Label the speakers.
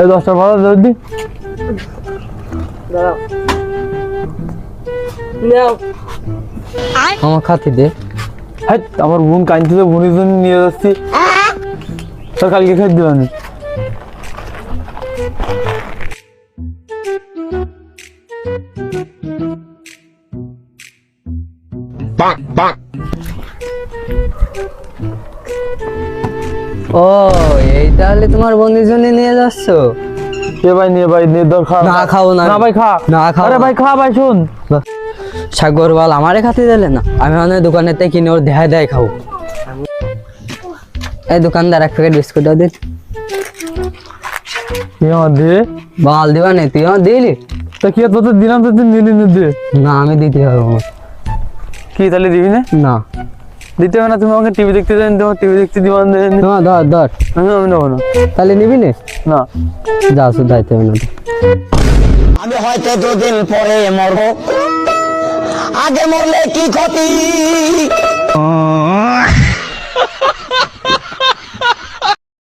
Speaker 1: এই দশটা
Speaker 2: দাঁড়াও। নাও।
Speaker 3: আমার খাতে দে।
Speaker 1: হ্যাঁ আমার বোন কাঁদতে বোনের জন্য নিয়ে যাচ্ছি। তোর কালকে খাই দিবানি
Speaker 3: ও এই তাহলে তোমার বন্ধুর জন্য নিয়ে যাচ্ছ?
Speaker 1: এ ভাই নিয়ে ভাই নিয়ে দর খা
Speaker 3: না, খাব না।
Speaker 1: না ভাই খা।
Speaker 3: না, খাব
Speaker 1: আরে ভাই খা ভাই শুন।
Speaker 3: সাগর বল আমারে খাতে দিলে না? আমি অনেক দোকানে থেকে কিনে ওর দেখায় দেয় খাব। এই দোকানদার এক প্যাকেট বিস্কুট দিন
Speaker 1: কি আমার
Speaker 3: বাল দিবা নেই তুই আমার দিলি?
Speaker 1: তা কি তোদের দিলাম তো তুই নিলি নি
Speaker 3: না আমি দিতে হবে
Speaker 1: কি তাহলে দিবি না?
Speaker 3: না।
Speaker 1: দিতে হবে না তুমি আমাকে টিভি দেখতে দেন তোমার টিভি দেখতে দিবান দেন।
Speaker 3: তোমার ধর ধর
Speaker 1: আমি আমি নেব না।
Speaker 3: তাহলে নিবি নে?
Speaker 1: না।
Speaker 3: যা শুধু দায়িত্ব হবে না
Speaker 4: আমি হয়তো দুদিন পরে মরবো। আগে মরলে কি ক্ষতি?